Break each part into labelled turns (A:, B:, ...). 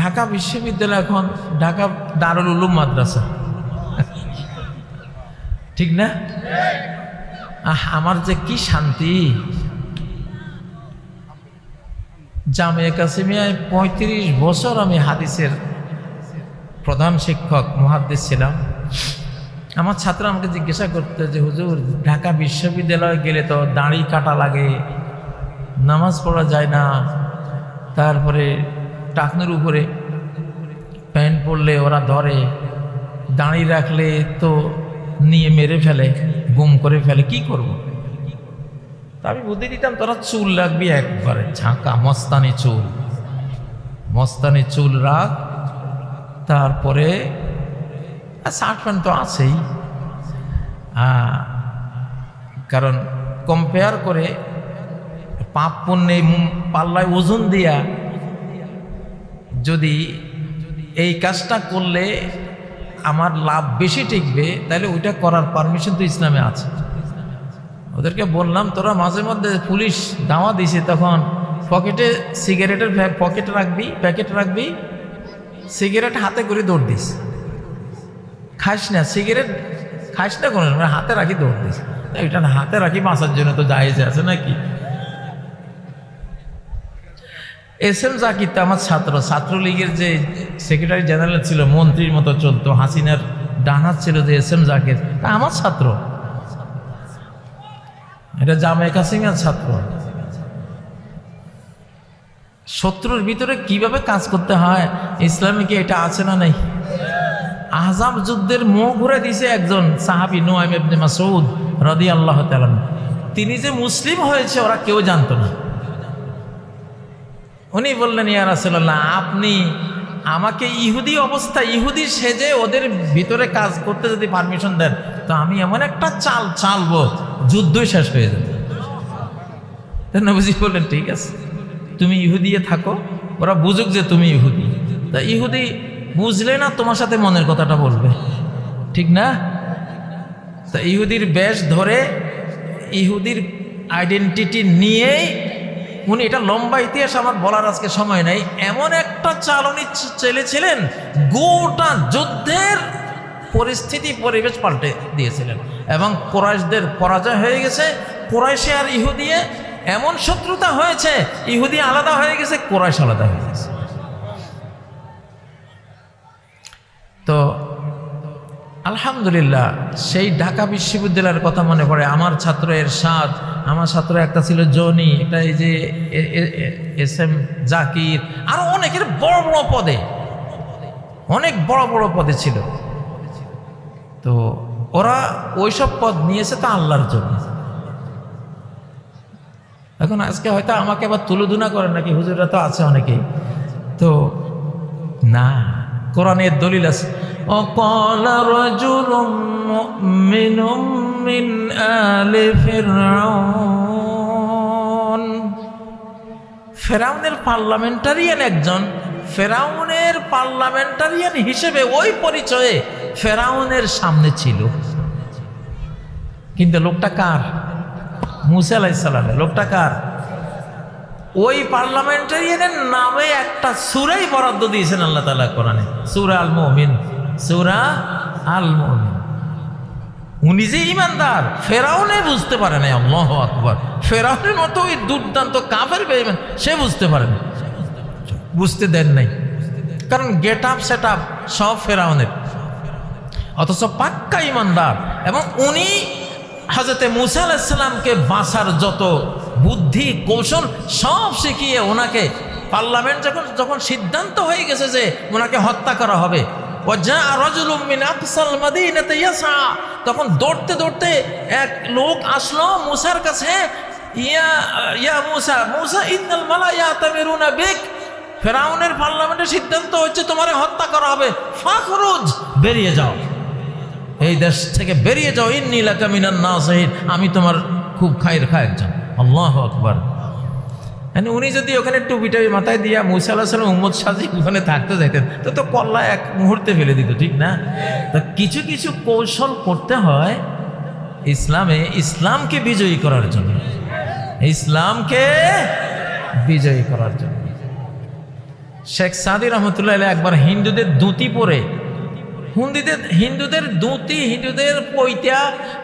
A: ঢাকা বিশ্ববিদ্যালয় এখন ঢাকা দারুল উলুম মাদ্রাসা। ঠিক না? আহ, আমার যে কি শান্তি। জামিয়া কাসিমিয়ায় পঁয়ত্রিশ বছর আমি হাদিসের প্রধান শিক্ষক মহাদ্দেশ ছিলাম। আমার ছাত্র আমাকে জিজ্ঞাসা করতে যে, হুজুর, ঢাকা বিশ্ববিদ্যালয়ে গেলে তো দাঁড়ি কাটা লাগে, নামাজ পড়া যায় না। তারপরে টাকনুর উপরে। প্যান্ট পরলে ওরা ধরে, দাঁড়িয়ে রাখলে তো নিয়ে মেরে ফেলে, গুম করে ফেলে, কি করব। তা আমি বুদ্ধি দিতাম, তোরা চুল রাখবি একবারে, ঝাঁকা, মস্তানি চুল। মস্তানি চুল রাখ, তারপরে শার্ট প্যান্ট তো আছেই। কারণ কম্পেয়ার করে পাপ পুণ্যে পাল্লায় ওজন দিয়া যদি এই কাজটা করলে আমার লাভ বেশি টিকবে, তাহলে ওইটা করার পারমিশন তো ইসলামে আছে। ওদেরকে বললাম, তোরা মাঝে মধ্যে পুলিশ দাওয়া দিছে, তখন পকেটে সিগারেটের পকেট রাখবি, প্যাকেট রাখবি, সিগারেট হাতে করে দৌড় দিস। খাস না, সিগারেট খাস না কোনো হাতে রাখি দৌড় দিস। এটা হাতে রাখি বাঁচার জন্য তো জায়েজ আছে নাকি? এস এম জাকির তো আমার ছাত্র। ছাত্রলীগের যে সেক্রেটারি জেনারেল ছিল, মন্ত্রীর মতো চলতো, হাসিনার ডানার ছিল যে এস এম জাকির। তা আমার ছাত্র। এটা জামাই কাসিমের ছাত্র। শত্রুর ভিতরে কীভাবে কাজ করতে হয়, ইসলামে কি এটা আছে না নাই? আহজাব যুদ্ধের মুখ ঘুরে দিছে একজন সাহাবি, নোয়াইম ইবনে মাসউদ রাদিয়াল্লাহু তাআলা তিনি যে মুসলিম হয়েছে, ওরা কেউ জানতো না। উনি বললেন, ইয়া রাসূলুল্লাহ, আপনি আমাকে ইহুদি অবস্থা, ইহুদি সেজে ওদের ভিতরে কাজ করতে যদি পারমিশন দেন, তো আমি এমন একটা চাল চালবো, যুদ্ধই শেষ হয়ে যাবে। নবীজি বললেন, ঠিক আছে, তুমি ইহুদিয়ে থাকো, ওরা বুঝুক যে তুমি ইহুদি। তা ইহুদি বুঝলে না, তোমার সাথে মনের কথাটা বলবে। ঠিক না? তা ইহুদির বেশ ধরে ইহুদির আইডেন্টিটি নিয়েই উনি এটা লম্বা ইতিহাস আমার বলার আজকে সময় নাই। এমন একটা চালনি চলেছিলেন, গোটা যুদ্ধের পরিস্থিতি, পরিবেশ পাল্টে দিয়েছিলেন। এবং কোরাইশদের পরাজয় হয়ে গেছে, কোরাইশে আর ইহুদিয়ে এমন শত্রুতা হয়েছে, ইহুদি আলাদা হয়ে গেছে, কোরাইশ আলাদা হয়ে গেছে তো আলহামদুলিল্লাহ, সেই ঢাকা বিশ্ববিদ্যালয়ের কথা মনে পড়ে। আমার ছাত্র এরশাদ, আমার ছাত্র একটা ছিল জনি, একটা এই যে এস এম জাকির, আরও অনেকের বড় বড় পদে। অনেক বড় বড় পদে ছিল। তো ওরা ওইসব পদ নিয়েছে তো আল্লাহর জন্য। এখন আজকে হয়তো আমাকে আবার তুলোধুনা করে নাকি? হুজুররা তো আছে অনেকেই। তো না, কোরআনের দলিল আছে। وقال رجل مؤمن من آل فرعون ফেরাউনের পার্লামেন্টারিয়ান একজন ফেরাউনের পার্লামেন্টারিয়ান হিসেবে ওই পরিচয়ে ফেরাউনের সামনে ছিল কিন্তু লোকটা কার মুসা আলাইসালামের লোকটা কার ওই পার্লামেন্টারিয়ানের নামে একটা সুরাই বরাদ্দ দিয়েছেন আল্লাহ তালা কোরআনে সুরা আল মমিন সুরা আল মমিন উনি যে ইমানদার ফেরাউনে বুঝতে পারে না আল্লাহ আকবর। ফেরাউনের মতো ওই দুর্দান্ত কাফের বেইমান সে বুঝতে পারে না বুঝতে দেন নাই। কারণ গেট আপ সেট আপ সব ফেরাউনের। অথচ পাক্কা ইমানদার এবং উনি হাজরতে মুসা আলাহিসাল্লামকে বাঁচার যত বুদ্ধি, কৌশল, সব শিখিয়ে ওনাকে পার্লামেন্ট যখন যখন সিদ্ধান্ত হয়ে গেছে যে ওনাকে হত্যা করা হবে তখন দৌড়তে দৌড়তে এক লোক আসলো মুসার কাছে, ইয়া ইয়া মুসা মুসা ইন্দাল মালা ইয়া তামিরুনা বেক। ফেরাউনের পার্লামেন্টের সিদ্ধান্ত হচ্ছে তোমার হত্যা করা হবে। ফাখরুজ, বেরিয়ে যাও। এই দেশ থেকে বেরিয়ে যাও। ইন্নি লাকা মিনান নাসহিন আমি তোমার খুব খায়ের খা একজন আল্লাহ আকবার। মানে উনি যদি ওখানে টুপি টাপি মাথায় দিয়া মুসা আল্লাহ উম্মদ সাজি ওখানে থাকতে যাইতেন, তো তো কল্লা এক মুহূর্তে ফেলে দিত, ঠিক না? তো কিছু কিছু কৌশল করতে হয় ইসলামে, ইসলামকে বিজয়ী করার জন্য। ইসলামকে বিজয়ী করার জন্য। শেখ সাদি রহমতুল্লাহ একবার হিন্দুদের দুতি পরে, হিন্দুদের হিন্দুদের ধুতি হিন্দুদের পৈতা,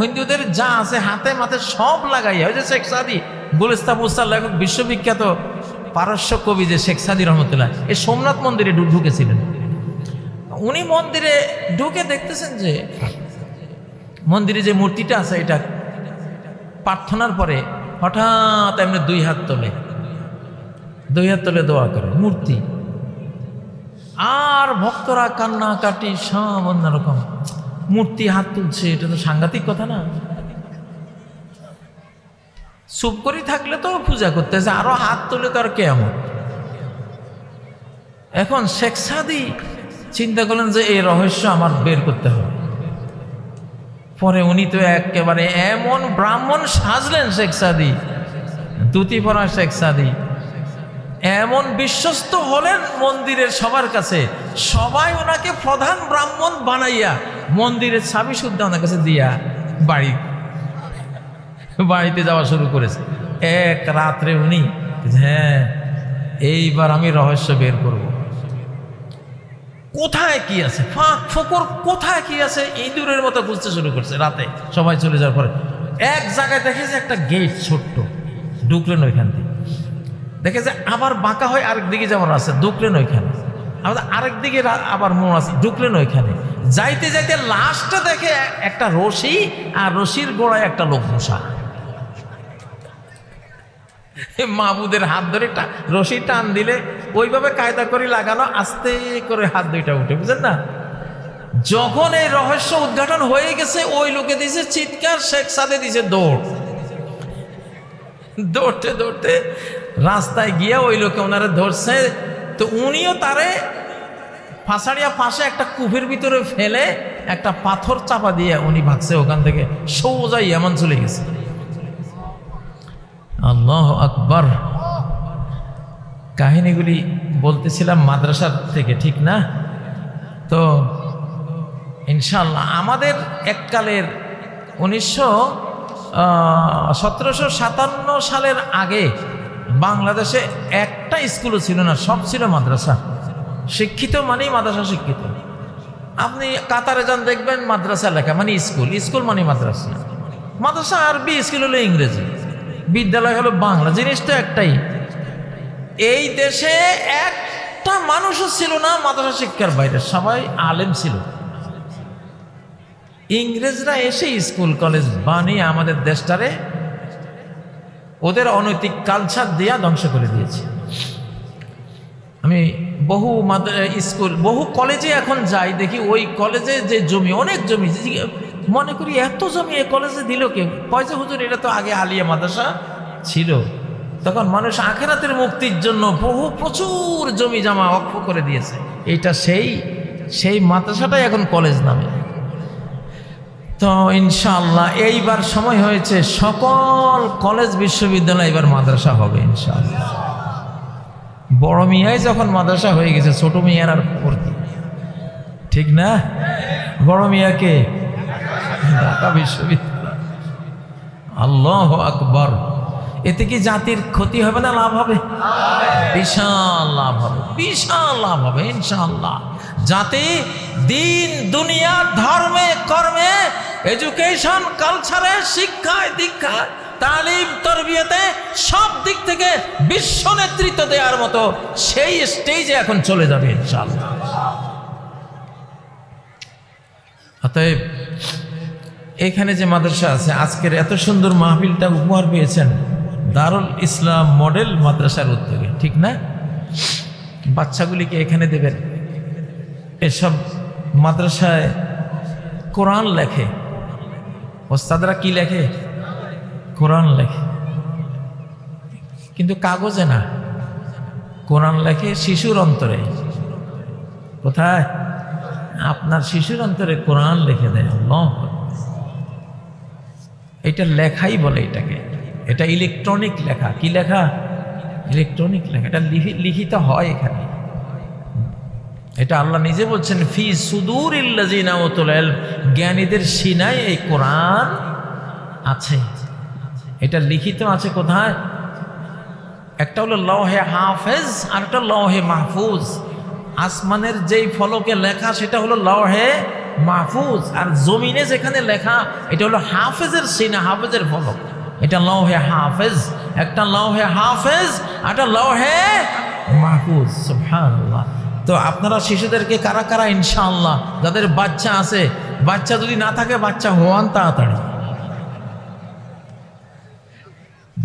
A: হিন্দুদের যা আছে হাতে মাথে সব লাগাইয়া, ওই যে শেখ সাদি গুলিস্তা মুস্তার লেখক বিশ্ববিখ্যাত পারস্য কবি যে শেখ সাদি রহমতুল্লাহ এই সোমনাথ মন্দিরে ঢুকেছিলেন। উনি মন্দিরে ঢুকে দেখতেছেন যে মন্দিরে যে মূর্তিটা আছে, এটা প্রার্থনার পরে হঠাৎ এমনি দুই হাত তোলে। দুই হাত তোলে দোয়া করে, মূর্তি। আর ভক্তরা কান্না কাটি সব অন্যরকম। মূর্তি হাত তুলছে, এটা তো সাংঘাতিক কথা না। চুপ করে থাকলে তো পূজা করতেছে, আরও হাত তুলে তো আর কেমন এখন শেখ সাদি চিন্তা করলেন যে এই রহস্য আমার বের করতে হবে। পরে উনি তো একেবারে এমন ব্রাহ্মণ সাজলেন শেখ সাদি দুতি পরা শেখ সাদি, এমন বিশ্বস্ত হলেন মন্দিরের সবার কাছে, সবাই ওনাকে প্রধান ব্রাহ্মণ বানাইয়া মন্দিরের ছাবি শুদ্ধ ওনার কাছে দিয়া বাড়ি বাড়িতে যাওয়া শুরু করেছে। এক রাত্রে উনি হ্যাঁ এইবার আমি রহস্য বের করব। কোথায় কি আছে? ফাঁক, ফোকর, কোথায় কি আছে? ইঁদুরের মতো খুঁজতে শুরু করছে রাতে। সবাই চলে যাওয়ার পরে এক জায়গায় দেখে যে একটা গেট ছোট্ট, ঢুকলেন ওইখান থেকে দেখে যে আবার বাঁকা হয় আরেক দিকে যেমন আছে, ঢুকলেন ওইখানে। আবার আরেক দিকে আবার মোড় আছে, ঢুকলেন ওইখানে। যাইতে যাইতে লাস্টে দেখে একটা রশি আর রশির গোড়ায় একটা লোক বসা মাহবুদের হাত ধরে রশি টান দিলে ওইভাবে কায়দা করে লাগানো, আস্তে করে হাত দুইটা উঠে, বুঝলেন না? যখন এই রহস্য উদ্ঘাটন হয়ে গেছে, ওই লোকে দিছে চিৎকার, শেখ সাদে দিছে দৌড়। দৌড়তে দৌড়তে রাস্তায় গিয়ে ওই লোকে ওনারা ধরছে, তো উনিও তারে ফাঁসাড়িয়া পাশে একটা কুফের ভিতরে ফেলে একটা পাথর চাপা দিয়ে উনি ভাগছে, ওখান থেকে সোজা ইয়ামান চলে গেছে। আল্লাহ আকবর। কাহিনীগুলি বলতেছিলাম মাদ্রাসার থেকে, ঠিক না? তো ইনশাল্লাহ আমাদের এককালের উনিশশো সতেরোশো সাতান্ন সালের আগে বাংলাদেশে একটা স্কুলও ছিল না, সব ছিল মাদ্রাসা। শিক্ষিত মানেই মাদ্রাসা শিক্ষিত। আপনি কাতারে যান, দেখবেন মাদ্রাসা লেখা মানে স্কুল। স্কুল মানে মাদ্রাসা। মাদ্রাসা আরবি, স্কুল হলো ইংরেজি। বিদ্যালয় হলো বাংলা, জিনিস তো একটাই। এই দেশে একটা মানুষও ছিল না, মাদ্রাসা শিক্ষার বাইরে, সবাই আলেম ছিল। ইংরেজরা এসে স্কুল, কলেজ বানিয়ে আমাদের দেশটারে ওদের অনৈতিক কালচার দিয়া ধ্বংস করে দিয়েছে। আমি বহু স্কুল, বহু কলেজে এখন যাই, দেখি ওই কলেজে যে জমি, অনেক জমি মনে করি এত জমি এ কলেজে দিল কে? পয়সা হুজুর, এটা তো আগে আলিয়া মাদ্রাসা ছিল। তখন মানুষ আখেরাতের মুক্তির জন্য বহু প্রচুর জমি জমা অক্ষ করে দিয়েছে। এটা সেই সেই মাদ্রাসাটাই এখন কলেজ নামে। তো ইনশাল্লাহ এইবার সময় হয়েছে, সকল কলেজ বিশ্ববিদ্যালয় এবার মাদ্রাসা হবে ইনশাল্লাহ বড় মিয়াই যখন মাদ্রাসা হয়ে গেছে, ছোট মিয়ার আর ঠিক না? বড় মিয়াকে ঢাকা বিশ্ববিদ্যালয়। আল্লাহ আকবর। এতে কি জাতির ক্ষতি হবে না লাভ হবে? বিশাল লাভ হবে, বিশাল লাভ হবে ইনশাল্লাহ জাতি দিন, দুনিয়া, ধর্মে, কর্মে, এডুকেশন, কালচারে, শিক্ষায়, দীক্ষায়, তালিম, তরবিয়তে সব দিক থেকে বিশ্ব নেতৃত্ব দেওয়ার মতো সেই স্টেজে এখন চলে যাবে ইনশাল্লাহ অতএব এখানে যে মাদ্রাসা আছে, আজকের এত সুন্দর মাহফিলটা উপহার পেয়েছেন দারুল ইসলাম মডেল মাদ্রাসার উদ্যোগে, ঠিক না? বাচ্চাগুলিকে এখানে দেবেন। এসব মাদ্রাসায় কোরআন লেখে। ওস্তাদরা কি লেখে? কোরআন লেখে। কিন্তু কাগজে না। কোরআন লেখে শিশুর অন্তরে। কোথায়? আপনার শিশুর অন্তরে কোরআন লিখে দেয় এটা লেখাই বলে এটাকে। এটা ইলেকট্রনিক লেখা। কি লেখা? ইলেকট্রনিক লেখা। এটা লিখি- লিখিত হয় এখানে। এটা আল্লাহ নিজে বলছেন, ফি সুদূর। জ্ঞানীদের সিনায় এই কোরআন আছে। এটা লিখিত আছে কোথায়? একটা হলো লহে হাফেজ, আর একটা লহে মাহফুজ। আসমানের যেই ফলকে লেখা, সেটা হলো লহে মাহফুজ আর জমিনে যেখানে লেখা, এটা হলো হাফেজের সিনা, হাফেজের ফলক। এটা লহে হাফেজ, একটা লহে হাফেজ একটা লহে মাহফুজ তো আপনারা শিশুদেরকে কারা কারা, ইনশাআল্লাহ, যাদের বাচ্চা আছে, বাচ্চা যদি না থাকে, বাচ্চা হওয়ান তাড়াতাড়ি।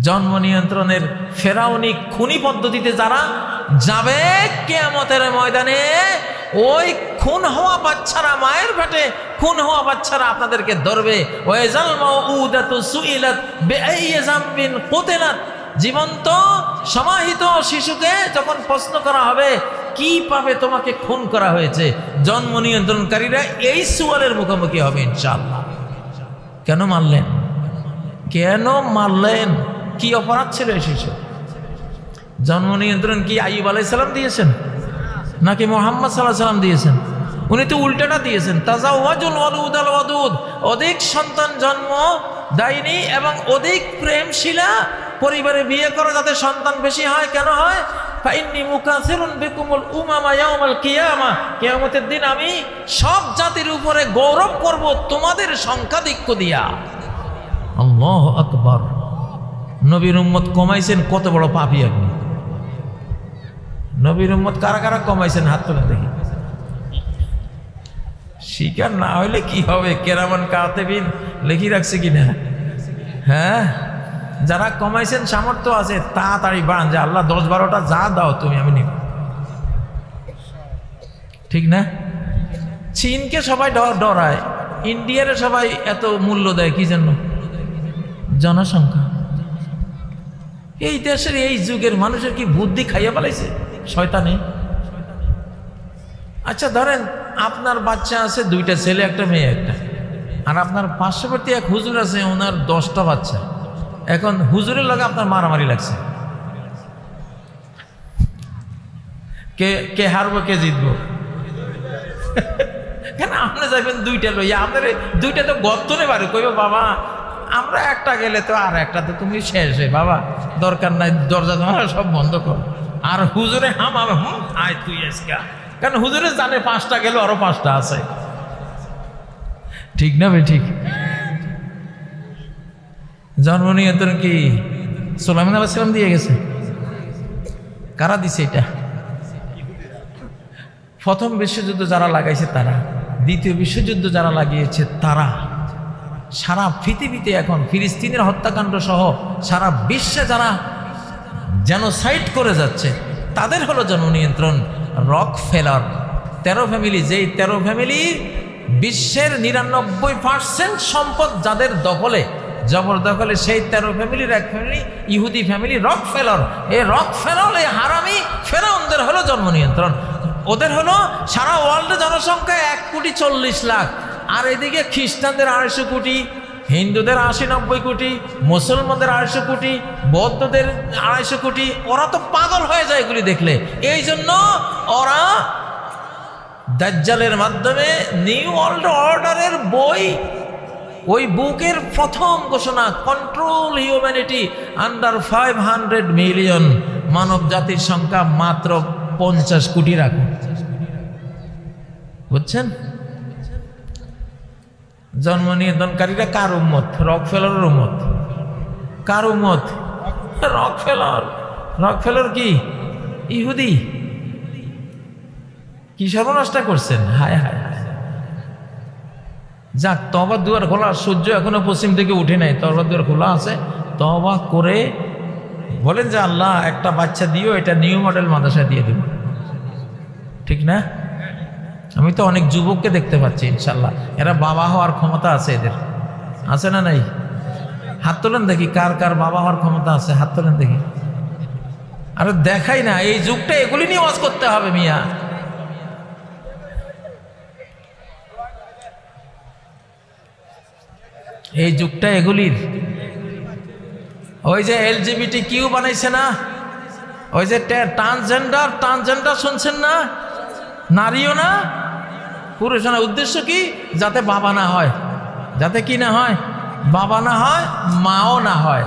A: জন্ম নিয়ন্ত্রণের ফেরাউনি খুনি পদ্ধতিতে যারা যাবে কেয়ামতের ময়দানে ওই খুন হওয়া বাচ্চারা মায়ের পেটে, খুন হওয়া বাচ্চারা আপনাদেরকে ধরবে। জীবন্ত, সমাহিত শিশুকে যখন প্রশ্ন করা হবে, কি পাবে তোমাকে খুন করা হয়েছে? জন্ম নিয়ন্ত্রণকারীরা এই সুয়ালের মুখোমুখি হবে ইনশাল্লাহ কেন মারলেন? কেন মারলেন? কি অপরাধ ছিল এই শিশু? জন্ম নিয়ন্ত্রণ কি আইব আলাইসাল্লাম দিয়েছেন? নাকি মোহাম্মদ সাল্লাহ সাল্লাম দিয়েছেন? উনি তো উল্টাটা দিয়েছেন তাজা ওয়াজুল ওয়াদুদ আল ওয়াদুদ। অধিক সন্তান জন্ম দেয়নি এবং অধিক প্রেমশীলা পরিবারে বিয়ে করে যাতে সন্তান বেশি হয়। কেন হয়? ফাইন্নি মুকাসিরুন বিকুমুল উমামা ইয়াউমাল কিয়ামা। দিন আমি সব জাতির উপরে গৌরব করব তোমাদের সংখ্যাধিক্য দিয়া। আল্লাহ আকবর। নবীর উম্মত কমাইছেন, কত বড় পাপি আপনি। নবীর উম্মত কারা কারা কমাইছেন? হাত তুলে দেখি। শিকার না হইলে কি হবে? কেরামান কাতেবিন লেখি রাখছে কি না হ্যাঁ? যারা কমাইছেন সামর্থ্য আছে, তাড়াতাড়ি বান যে আল্লাহ দশ বারোটা যা দাও তুমি, আমি নিব। ঠিক না? চীনকে সবাই ডর- ডরায়। ইন্ডিয়ারে সবাই এত মূল্য দেয়, কি জন্য? জনসংখ্যা। এই দেশের এই যুগের মানুষের কি বুদ্ধি খাইয়া পালাইছে শয়তানে। আচ্ছা ধরেন আপনার বাচ্চা আছে, দুইটা ছেলে, একটা মেয়ে, একটা। আর আপনার পার্শ্ববর্তী এক হুজুর আছে, ওনার দশটা বাচ্চা। এখন হুজুরের লগে আপনার মারামারি লাগছে। কে কে হারবো, কে জিতবো? কেন আপনি যাবেন দুইটা লইয়া? আপনার দুইটা তো গর্তনে পারে কইব, বাবা, আমরা একটা গেলে তো আর একটা তো তুমি শেষ হয়ে বাবা। দরকার নাই দরজা তোমার সব বন্ধ কর। আর হুজুরে হাম আমি হুম আয় তুই এসকা। কারণ হুজুরে জানে পাঁচটা গেল আরও পাঁচটা আছে। ঠিক না ভাই ঠিক? জন্ম নিয়ন্ত্রণ কি সোলাইমান আলাইসালাম দিয়ে গেছে? কারা দিছে এটা? প্রথম বিশ্বযুদ্ধ যারা লাগাইছে তারা, দ্বিতীয় বিশ্বযুদ্ধ যারা লাগিয়েছে তারা, সারা পৃথিবীতে এখন ফিলিস্তিনের হত্যাকাণ্ড সহ সারা বিশ্বে যারা জেনোসাইড করে যাচ্ছে। তাদের হলো জননিয়ন্ত্রণ রক ফেলার তেরো ফ্যামিলি যেই তেরো ফ্যামিলি বিশ্বের নিরানব্বই পার্সেন্ট সম্পদ যাদের দখলে জবরদখলে সেই তেরো ফ্যামিলির এক ফ্যামিলি ইহুদি ফ্যামিলি রক ফেলর এই রক ফেলর এই হারামি ফেরাউনদের হলো জন্ম নিয়ন্ত্রণ। ওদের হলো সারা ওয়ার্ল্ডে জনসংখ্যা এক কোটি চল্লিশ লাখ। আর এদিকে খ্রিস্টানদের আড়াইশো কোটি হিন্দুদের আশি নব্বই কোটি, মুসলমানদের আড়াইশো কোটি, বৌদ্ধদের আড়াইশো কোটি, ওরা তো পাগল হয়ে যায় এগুলি দেখলে। এই জন্য ওরা দাজ্জালের মাধ্যমে নিউ ওয়ার্ল্ড অর্ডারের বই, ওই বুকের প্রথম ঘোষণা control humanity under five hundred million মানব জাতির সংখ্যা মাত্র পঞ্চাশ কোটি রাখুন বুঝছেন? জন্ম নিয়ন্ত্রণকারীরা কার উম্মত? রক ফেলার উম্মত। কার উম্মত? রক ফেলার রক ফেলার কি? ইহুদি। কি সর্বনাশটা করছেন? হায় হায় হায়। যাক তবা দুয়ার খোলা, সূর্য এখনও পশ্চিম থেকে উঠে নাই। তবা দুয়ার খোলা আছে। তবা করে বলেন যে আল্লাহ একটা বাচ্চা দিও এটা নিউ মডেল মাদ্রাসা দিয়ে দেব ঠিক না? আমি তো অনেক যুবককে দেখতে পাচ্ছি ইনশাল্লাহ এরা বাবা হওয়ার ক্ষমতা আছে এদের। আছে না নাই? হাত তোলেন দেখি, কার কার বাবা হওয়ার ক্ষমতা আছে, হাত তোলেন দেখি। আরে দেখাই না, এই যুগটা এগুলি নিয়ে ওয়াজ করতে হবে মিয়া। এই যুগটা এগুলির। ওই যে এলজিবিটি কিউ বানাইছে না? ওই যে ট্রান্সজেন্ডার ট্রান্সজেন্ডার শুনছেন না? নারীও না? পুরুষ না উদ্দেশ্য কি? যাতে বাবা না হয়। যাতে কি না হয়? বাবা না হয়, মাও না হয়।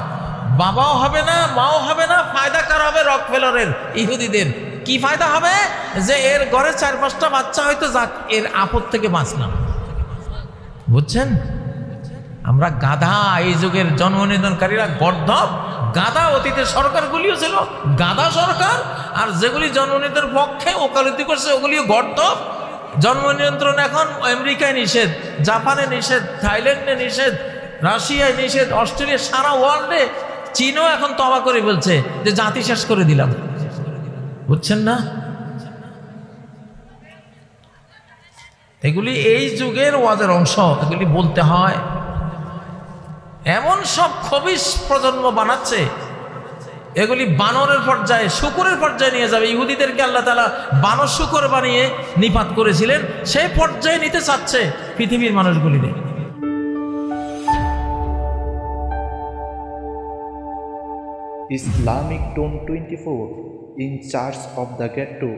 A: বাবাও হবে না, মাও হবে না, ফায়দা কার হবে? রক ফেলরের ইহুদিদের। কি ফায়দা হবে? যে এর ঘরে চার পাঁচটা বাচ্চা হয়তো যাক, এর আপদ থেকে বাঁচলাম। বুঝছেন? আমরা গাধা এই যুগের জন্ম নিধনকারীরা গর্ধব। গাধা অতীতে সরকারগুলিও ছিল, গাধা সরকার, আর যেগুলি জন্ম পক্ষে ওকালতি করছে, ওগুলিও গর্ধব। জন্ম নিয়ন্ত্রণ এখন আমেরিকায় নিষেধ, জাপানে নিষেধ, থাইল্যান্ডে নিষেধ, রাশিয়ায় নিষেধ, অস্ট্রেলিয়া, সারা ওয়ার্ল্ডে চীনও এখন তবা করে বলছে যে জাতি শেষ করে দিলাম। বুঝছেন না? এগুলি এই যুগের ওয়াজের অংশ, এগুলি বলতে হয়। এমন সব খবিস প্রজন্ম বানাচ্ছে এগুলি বানরের পর্যায়ে, শুকুরের পর্যায়ে নিয়ে যাবে। ইহুদিদেরকে আল্লাহ তালা বানর, শুকুর বানিয়ে নিপাত করেছিলেন। সেই পর্যায়ে নিতে চাচ্ছে পৃথিবীর মানুষগুলিকে
B: Islamic Tone 24 in charge of the ghetto